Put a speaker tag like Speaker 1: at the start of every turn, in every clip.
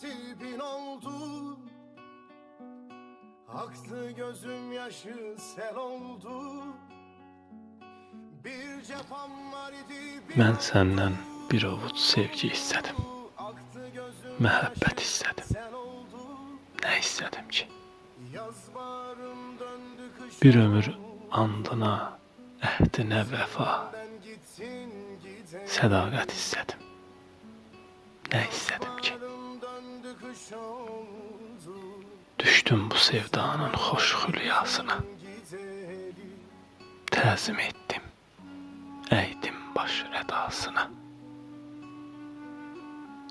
Speaker 1: tipin oldu. Aktı gözüm yaşı sel oldu. Bir cepham var idi bir
Speaker 2: Mən səndən bir ovuc sevgi istədim.
Speaker 1: sel oldu.
Speaker 2: Nə istədim ki? Bir ömür andına, əhdinə vəfa,
Speaker 1: Ben gitsin gidelim
Speaker 2: sədaqət Düşdüm bu sevdanın xoş xülyasına.
Speaker 1: Gidelim
Speaker 2: Təzim etdim, əydim baş rədasına.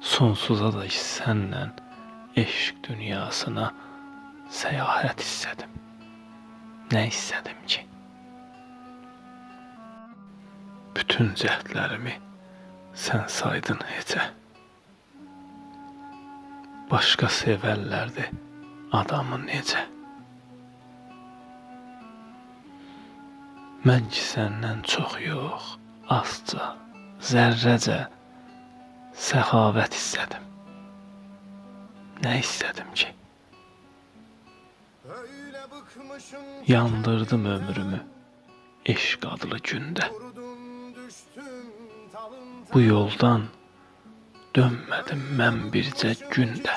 Speaker 2: Sonsuza da sənlə eşq dünyasına səyahət istədim. Nə istədim ki? Bütün cəhdlərimi sən saydın heçə. Başqa sevərlərdi adamı necə? Mən ki səndən çox yox, azca, zərrəcə səxavət istədim. Nə istədim ki? Yandırdım ömrümü eşq adlı gündə. Bu yoldan dönmədim mən bircə gündə.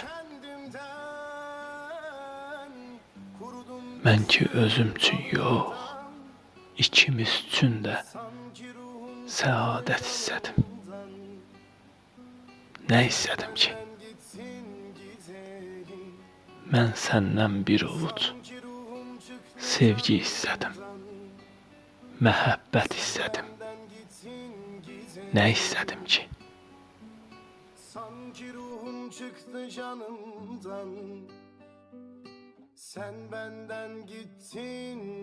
Speaker 2: Mən ki özüm üçün yox, ikimiz üçün də səadət istədim. Nə istədim ki? Mən səndən bir ovuc sevgi istədim. Məhəbbət
Speaker 1: gidelim
Speaker 2: Nə istədim ki?
Speaker 1: Sanki ruhum çıktı canımdan. Sen benden gittin